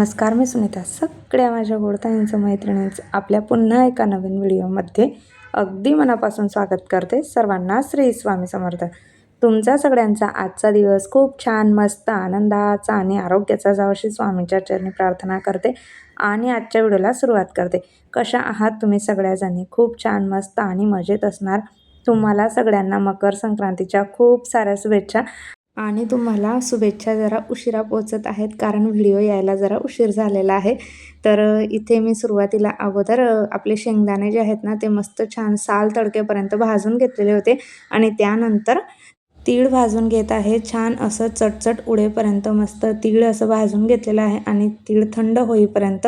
नमस्कार मी सुनीता. सगळ्या माझ्या गोडताईंचं मैत्रिणींचं आपल्या पुन्हा एका नवीन व्हिडिओमध्ये अगदी मनापासून स्वागत करते सर्वांना श्री स्वामी समर्थ. तुमचा सगळ्यांचा आजचा दिवस खूप छान मस्त आनंदाचा आणि आरोग्याचा जावशी स्वामींच्या चरणी प्रार्थना करते आणि आजच्या व्हिडिओला सुरुवात करते. कशा आहात तुम्ही सगळ्याजणी? खूप छान मस्त आणि मजेत असणार. तुम्हाला सगळ्यांना मकर संक्रांतीच्या खूप साऱ्या शुभेच्छा. आणि तुम्हाला शुभेच्छा जरा उशिरा पोचत आहेत कारण व्हिडिओ यायला जरा उशीर झालेला आहे. तर इथे मी सुरुवातीला अगोदर आपले शेंगदाणे जे आहेत ना ते मस्त छान साल तडकेपर्यंत भाजून घेतलेले होते. आणि त्यानंतर तीळ भाजून घेत आहे. छान असं चटचट उडेपर्यंत मस्त तीळ असं भाजून घेतलेलं आहे आणि तीळ थंड होईपर्यंत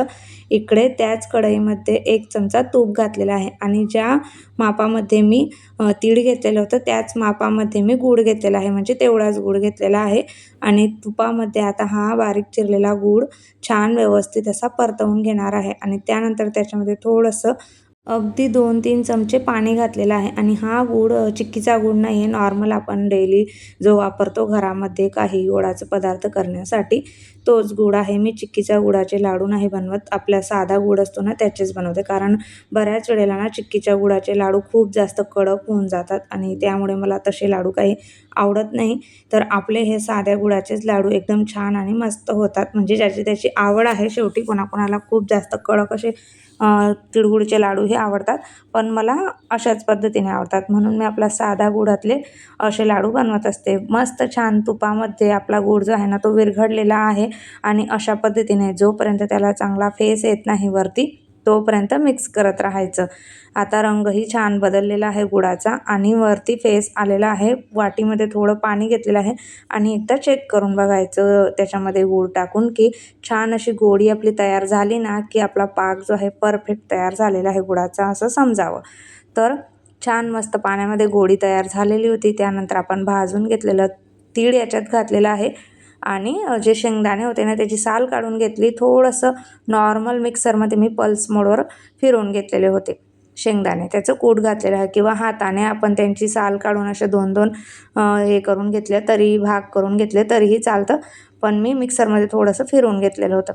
इकडे त्याच कढईमध्ये एक चमचा तूप घातलेला आहे आणि ज्या मापामध्ये मी तीळ घेतलेलं होतं त्याच मापामध्ये मी गूळ घेतलेला आहे. म्हणजे तेवढाच गूळ घेतलेला आहे आणि तुपामध्ये आता हा बारीक चिरलेला गूळ छान व्यवस्थित असा परतवून घेणार आहे आणि त्यानंतर त्याच्यामध्ये थोडंसं अगदी दोन तीन चमचे पाणी घातलेलं आहे आणि हा गूळ चिक्कीचा गूळ नाही आहे. नॉर्मल आपण डेली जो वापरतो घरामध्ये काही गोडाचे पदार्थ करण्यासाठी तोच गूळ आहे. मी चिक्कीच्या गुळाचे लाडू नाही बनवत. आपला साधा गूळ असतो ना त्याचेच बनवते. कारण बऱ्याच वेळेला ना चिक्कीच्या गुळाचे लाडू खूप जास्त कडक होऊन जातात आणि त्यामुळे मला तसे लाडू काही आवडत नाही तर आपले हे साध्या गुळाचेच लाडू एकदम छान आणि मस्त होतात. म्हणजे ज्याची त्याची आवड आहे शेवटी कोणाकोणाला खूप जास्त कडक असे तिळगुळचे लाडू हे आवडतात. पण मला अशाच पद्धतीने आवडतात. म्हणून मी आपला साधा गुळातले असे लाडू बनवत असते. मस्त छान तुपामध्ये आपला गुळ जो आहे ना तो विरघडलेला आहे आणि अशा पद्धतीने जोपर्यंत त्याला चांगला फेस येत नाही वरती तोपर्यंत मिक्स करत राहायचं. आता रंगही छान बदललेला आहे गुळाचा आणि वरती फेस आलेला आहे. वाटीमध्ये थोडं पाणी घेतलेलं आहे आणि एकदा चेक करून बघायचं. त्याच्यामध्ये गूळ टाकून की छान अशी गोडी आपली तयार झाली ना की आपला पाक जो आहे परफेक्ट तयार झालेला आहे गुळाचा असं समजावं. तर छान मस्त पाण्यामध्ये गोडी तयार झालेली होती. त्यानंतर आपण भाजून घेतलेलं तीळ याच्यात घातलेलं आहे. आणि जे शेंगदाणे होते ना त्याची साल काढून घेतली. थोडंसं नॉर्मल मिक्सरमध्ये मी पल्स मोडवर फिरवून घेतलेले होते शेंगदाणे. त्याचं कूट घातलेलं आहे किंवा हाताने आपण त्यांची साल काढून असे दोन दोन हे करून घेतले तरी भाग करून घेतले तरीही चालतं. पण मी मिक्सरमध्ये थोडंसं फिरवून घेतलेलं होतं.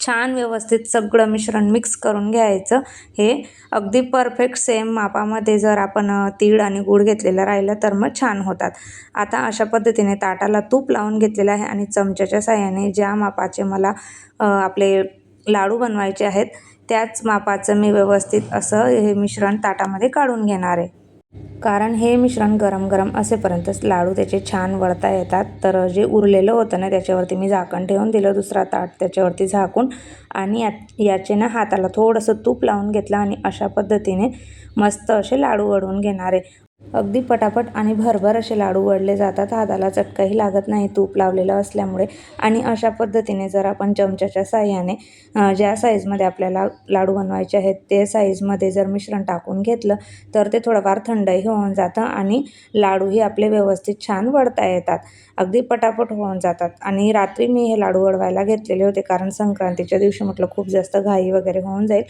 छान व्यवस्थित सगळं मिश्रण मिक्स करून घ्यायचं. हे अगदी परफेक्ट सेम मापामध्ये जर आपण तीळ आणि गूळ घेतलेलं राहिलं तर मग छान होतात. आता अशा पद्धतीने ताटाला तूप लावून घेतलेलं आहे आणि चमच्याच्या साह्याने ज्या मापाचे मला आपले लाडू बनवायचे आहेत त्याच मापाचं मी व्यवस्थित असं हे मिश्रण ताटामध्ये काढून घेणार आहे. कारण हे मिश्रण गरम गरम असेपर्यंतच लाडू त्याचे छान वळता येतात. तर जे उरलेलं होतं ना त्याच्यावरती मी झाकण ठेवून दिलं दुसरा ताट त्याच्यावरती झाकून. आणि यात याचे ना हाताला थोडंसं तूप लावून घेतलं आणि अशा पद्धतीने मस्त असे लाडू वळवून घेणार. आहे अगदी पटापट आणि भरभर असे लाडू वळले जातात. हाताला चटकाही लागत नाही. तूप लावलेलं असल्यामुळे आणि अशा पद्धतीने जर आपण चमच्याच्या साह्याने ज्या साईजमध्ये आपल्याला लाडू बनवायचे आहेत ते साईजमध्ये जर मिश्रण टाकून घेतलं तर ते थोडंफार थंडही होऊन जातं आणि लाडूही आपले व्यवस्थित छान वळता येतात. अगदी पटापट होऊन जातात. आणि रात्री मी हे लाडू वळवायला घेतलेले होते कारण संक्रांतीच्या दिवशी म्हटलं खूप जास्त घाई वगैरे होऊन जाईल.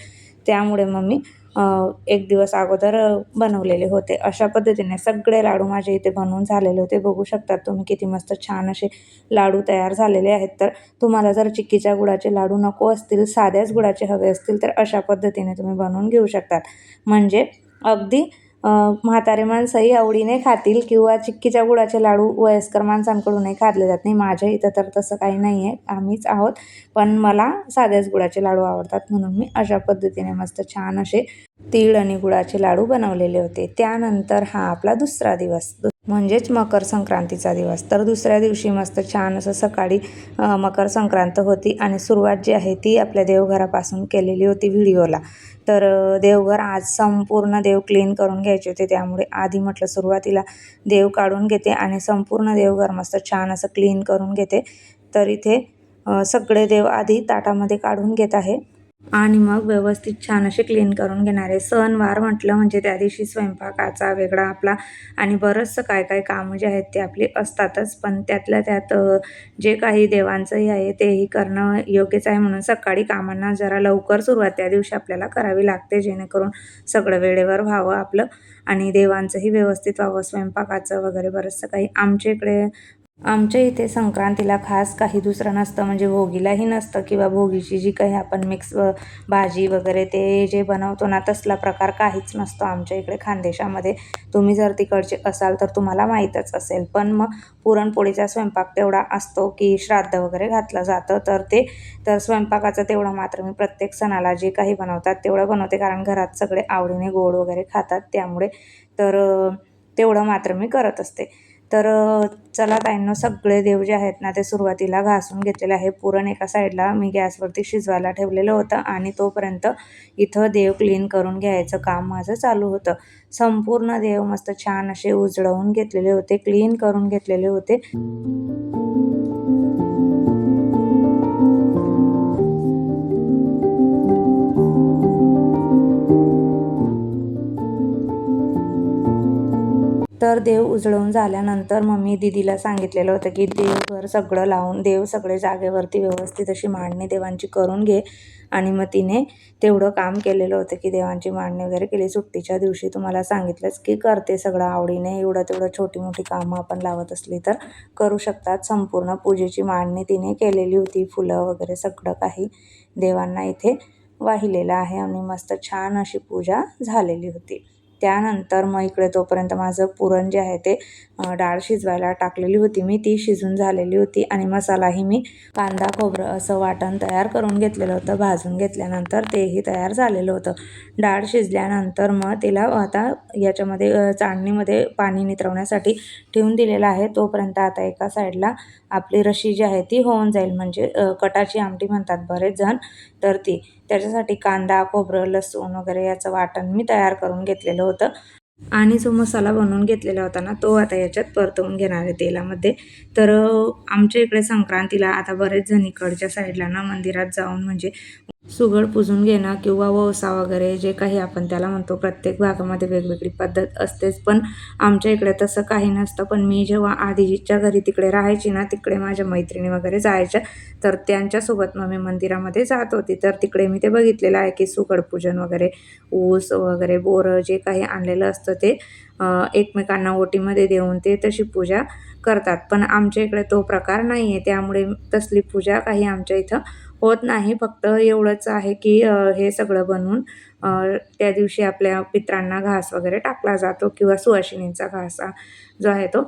त्यामुळे मग मी एक दिवस अगोदर बनवलेले होते. अशा पद्धतीने सगळे लाडू माझे इथे बनवून झालेले होते. बघू शकतात तुम्ही किती मस्त छान असे लाडू तयार झालेले आहेत. तर तुम्हाला जर चिक्कीच्या गुळाचे लाडू नको असतील साध्याच गुळाचे हवे असतील तर अशा पद्धतीने तुम्ही बनवून घेऊ शकतात. म्हणजे अगदी म्हातारे माणसंही आवडीने खातील किंवा चिक्कीच्या गुळाचे लाडू वयस्कर माणसांकडूनही खाल्ले जात नाही. माझ्या इथं तर तसं काही नाही आहे. आम्हीच आहोत. पण मला साध्याच गुळाचे लाडू आवडतात म्हणून मी अशा पद्धतीने मस्त छान असे तीळ आणि गुळाचे लाडू बनवलेले होते. त्यानंतर हा आपला दुसरा दिवस. म्हणजेच मकर संक्रांतीचा दिवस. तर दुसऱ्या दिवशी मस्त छान असं सकाळी मकर संक्रांत होती आणि सुरुवात जी आहे ती आपल्या देवघरापासून केलेली होती व्हिडिओला. तर देवघर आज संपूर्ण देव क्लीन करून घ्यायचे होते. त्यामुळे आधी म्हटलं सुरुवातीला देव काढून घेते आणि संपूर्ण देवघर मस्त छान असं क्लीन करून घेते. तर इथे सगळे देव आधी ताटामध्ये काढून घेत आहे. आणि मग व्यवस्थित छान असे क्लीन करून घेणारे. सणवार म्हटलं म्हणजे त्या दिवशी स्वयंपाकाचा वेगळा आपला आणि बरंचसं काय काय कामं जे आहेत ते आपली असतातच. पण त्यातल्या त्यात जे काही देवांचंही आहे तेही करणं योग्यच आहे म्हणून सकाळी कामांना जरा लवकर सुरुवात त्या दिवशी आपल्याला करावी लागते. जेणेकरून सगळं वेळेवर व्हावं आपलं आणि देवांचंही व्यवस्थित व्हावं. स्वयंपाकाचं वगैरे बरंचसं काही आमच्या इकडे आमच्या इथे संक्रांतीला खास काही दुसरं नसतं म्हणजे भोगीलाही नसतं किंवा भोगीची जी काही आपण मिक्स भाजी वगैरे ते जे बनवतो ना तसला प्रकार काहीच नसतो आमच्या इकडे खानदेशामध्ये. तुम्ही जर तिकडचे असाल तर तुम्हाला माहीतच असेल. पण मग पुरणपोळीचा स्वयंपाक तेवढा असतो की श्राद्ध वगैरे घातलं जातं. तर ते तर स्वयंपाकाचं तेवढं मात्र मी प्रत्येक सणाला जे काही बनवतात तेवढं बनवते कारण घरात सगळे आवडीने गोड वगैरे खातात. त्यामुळे तर तेवढं मात्र मी करत असते. तर चला ताईंनो सगळे देव जे आहेत ना ते सुरुवातीला घासून घेतलेले आहे. पुरण एका साईडला मी गॅसवरती शिजवायला ठेवलेलं होतं आणि तोपर्यंत इथं देव क्लीन करून घ्यायचं काम माझं चालू होतं. संपूर्ण देव मस्त छान असे उजळवून घेतलेले होते क्लीन करून घेतलेले होते. तर देव उजळून झाल्यानंतर मग मी दिदीला सांगितलेलं होतं की देवघर सगळं लावून देव सगळे जागेवरती व्यवस्थित अशी मांडणी देवांची करून घे. आणि मग तिने तेवढं काम केलेलं होतं की देवांची मांडणी वगैरे केली. सुट्टीच्या दिवशी तुम्हाला सांगितलंच की करते सगळं आवडीने. एवढं तेवढं छोटी मोठी कामं आपण लावत असली तर करू शकतात. संपूर्ण पूजेची मांडणी तिने केलेली होती. फुलं वगैरे सगळं काही देवांना इथे वाहिलेलं आहे आणि मस्त छान अशी पूजा झालेली होती. त्यानंतर मग इकडे तोपर्यंत माझं पुरण जे आहे ते डाळ शिजवायला टाकलेली होती मी. ती शिजून झालेली होती आणि मसालाही मी कांदा खोबरं असं वाटण तयार करून घेतलेलं होतं. भाजून घेतल्यानंतर तेही तयार झालेलं होतं. डाळ शिजल्यानंतर मग तिला आता याच्यामध्ये चाळणीमध्ये पाणी नितरवण्यासाठी ठेवून दिलेलं आहे. तोपर्यंत आता एका साईडला आपली रशी जी आहे ती होऊन जाईल. म्हणजे कटाची आमटी म्हणतात बरेच जण. तर ती त्याच्यासाठी कांदा खोबरं लसूण वगैरे याचं वाटण मी तयार करून घेतलेलं होतं. आणि जो मसाला बनवून घेतलेला होता ना तो आता याच्यात परतवून घेणार आहे तेलामध्ये. तर आमच्या इकडे संक्रांतीला आता बरेच जण इकडच्या साईडला ना मंदिरात जाऊन म्हणजे सुगड पुजून घेणं किंवा वसा वगैरे जे काही आपण त्याला म्हणतो प्रत्येक भागामध्ये वेगवेगळी पद्धत असतेच. पण आमच्या इकडे तसं काही नसतं. पण मी जेव्हा आधीच्या घरी तिकडे राहायची ना तिकडे माझ्या मैत्रिणी वगैरे जायच्या तर त्यांच्यासोबत मग मी मंदिरामध्ये जात होती. तर तिकडे मी ते बघितलेलं आहे की सुगड पूजन वगैरे ऊस वगैरे बोरं जे काही आणलेलं असतं ते एकमेकांना ओटीमध्ये देऊन ते तशी पूजा करतात. पण आमच्या इकडे तो प्रकार नाही आहे त्यामुळे तसली पूजा काही आमच्या इथं होत नाही. फक्त एवढंच आहे की हे सगळं बनवून त्या दिवशी आपल्या पित्रांना घास वगैरे टाकला जातो किंवा सुवासिनींचा घास जो आहे तो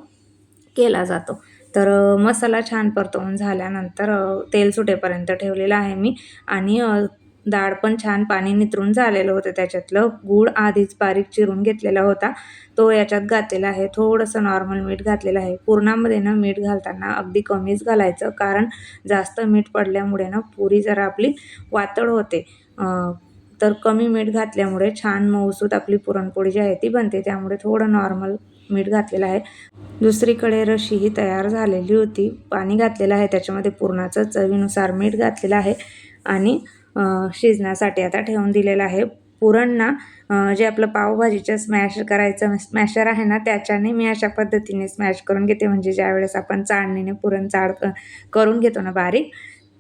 केला जातो. तर मसाला छान परतवून झाल्यानंतर तेल सुटेपर्यंत ठेवलेला आहे मी. आणि डाळ पण छान पाणी नितरून झालेलं होतं. त्याच्यातलं गूळ आधीच बारीक चिरून घेतलेला होता. तो याच्यात घातलेला आहे. थोडंसं नॉर्मल मीठ घातलेलं आहे. पूर्णामध्ये ना मीठ घालताना अगदी कमीच घालायचं. कारण जास्त मीठ पडल्यामुळे ना पुरी जरा आपली वातड होते. तर कमी मीठ घातल्यामुळे छान मऊसूत आपली पुरणपोळी जी आहे ती बनते. त्यामुळे थोडं नॉर्मल मीठ घातलेलं आहे. दुसरीकडे रशी ही तयार झालेली होती. पाणी घातलेलं आहे. त्याच्यामध्ये पुरणाचं चवीनुसार मीठ घातलेलं आहे. आणि शिजण्यासाठी आता ठेवून दिलेलं आहे. पुरण ना जे आपलं पावभाजीचं स्मॅश करायचं स्मॅशर आहे ना त्याच्याने मी अशा पद्धतीने स्मॅश करून घेते. म्हणजे ज्यावेळेस आपण चाळणीने पुरण चाळ करून घेतो ना बारीक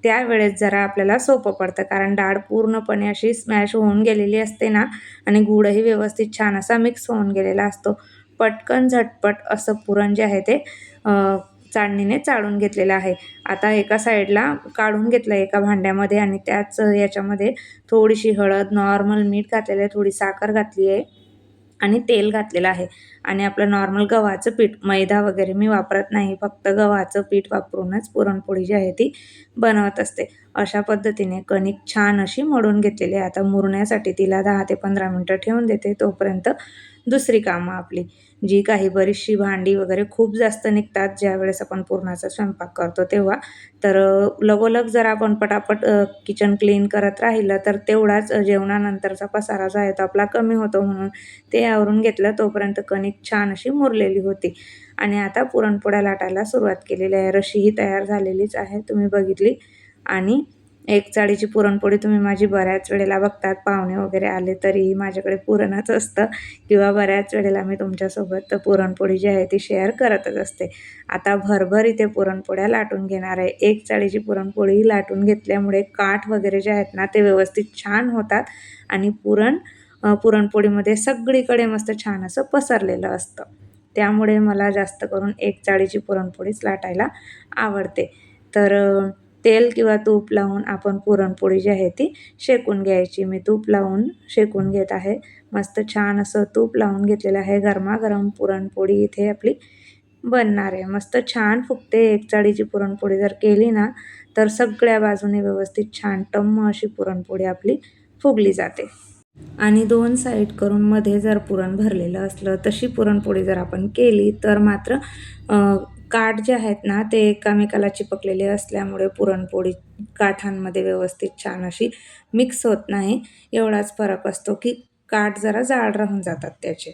त्यावेळेस जरा आपल्याला सोपं पडतं. कारण डाळ पूर्णपणे अशी स्मॅश होऊन गेलेली असते ना आणि गुडही व्यवस्थित छान असा मिक्स होऊन गेलेला असतो. पटकन झटपट असं पुरण जे आहे ते चाळणीने चाळून घेतलेलं आहे. आता एका साईडला काढून घेतलं एका भांड्यामध्ये आणि त्याच याच्यामध्ये थोडीशी हळद नॉर्मल मीठ घातलेलं आहे थोडी साखर घातली आहे आणि तेल घातलेलं आहे. आणि आपलं नॉर्मल गव्हाचं पीठ मैदा वगैरे मी वापरत नाही फक्त गव्हाचं पीठ वापरूनच पुरणपोळी जी आहे ती बनवत असते. अशा पद्धतीने कणिक छान अशी मळून घेतलेली आहे. आता मुरण्यासाठी तिला दहा ते पंधरा मिनटं ठेवून देते तोपर्यंत दुसरी कामं आपली जी काही बरीचशी भांडी वगैरे खूप जास्त निघतात ज्यावेळेस आपण पूर्णाचा स्वयंपाक करतो तेव्हा. तर लगोलग जर आपण पटापट किचन क्लीन करत राहिलं तर तेवढाच जेवणानंतरचा पसारा जो आहे तो आपला कमी होतो म्हणून ते आवरून घेतलं तोपर्यंत कणिक छान अशी मुरलेली होती. आणि आता पुरणपोळ्या लाटायला सुरुवात केलेली आहे. रशी ही तयार झालेलीच आहे तुम्ही बघितली. आणि एक चाळीची पुरणपोळी तुम्ही माझी बऱ्याच वेळेला बघतात पाहुणे वगैरे आले तरीही माझ्याकडे पुरणच असतं. किंवा बऱ्याच वेळेला मी तुमच्यासोबत पुरणपोळी जी आहे ती शेअर करतच असते. आता भरभर इथे पुरणपोळ्या लाटून घेणार आहे. एक चाळीची पुरणपोळी लाटून घेतल्यामुळे काठ वगैरे जे आहेत ना ते व्यवस्थित छान होतात आणि पुरण पुरणपोळीमध्ये सगळीकडे मस्त छान असं पसरलेलं असतं. त्यामुळे मला जास्त करून एक चाळीची पुरणपोळीच लाटायला आवडते. तर तेल किंवा तूप लावून आपण पुरणपोळी जी आहे ती शेकून घ्यायची. मी तूप लावून शेकून घेत आहे. मस्त छान असं तूप लावून घेतलेलं आहे. गरमागरम पुरणपोळी इथे आपली बनणार आहे. मस्त छान फुगते. एक चाळीची पुरणपोळी जर केली ना तर सगळ्या बाजूने व्यवस्थित छान टम्म अशी पुरणपोळी आपली फुगली जाते. आणि दोन साईड करून मध्ये जर पुरण भरलेलं असलं तशी पुरणपोळी जर आपण केली तर मात्र काठ जे आहेत ना ते एकामेकाला चिपकलेले असल्यामुळे पुरणपोळी काठांमध्ये व्यवस्थित छान अशी मिक्स होत नाही. एवढाच फरक असतो की काठ जरा जाड राहून जातात त्याचे.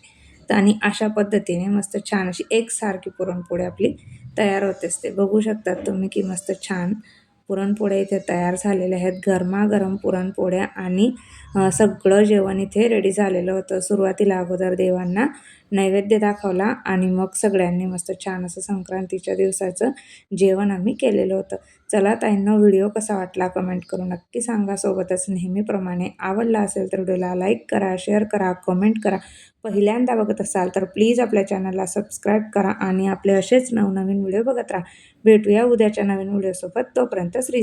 तर आणि अशा पद्धतीने मस्त छान अशी एकसारखी पुरणपोळी आपली तयार होत असते बघू शकतात तुम्ही की मस्त छान पुरणपोळ्या इथे तयार झालेल्या आहेत. गरमागरम पुरणपोळ्या आणि सगळं जेवण इथे रेडी झालेलं होतं. सुरुवातीला अगोदर देवांना नैवेद्य दाखवला आणि मग सगळ्यांनी मस्त छान असं संक्रांतीच्या दिवसाचं जेवण आम्ही केलेलं होतं. चला ताईंना व्हिडिओ कसा वाटला कमेंट करून नक्की सांगा. सोबतच नेहमीप्रमाणे आवडला असेल तर व्हिडिओला लाईक करा शेअर करा कमेंट करा. पहिल्यांदा बघत असाल तर प्लीज आपल्या चॅनलला सबस्क्राईब करा आणि आपले असेच नवनवीन व्हिडिओ बघत राहा. भेटूया उद्याच्या नवीन व्हिडिओसोबत. तोपर्यंत श्री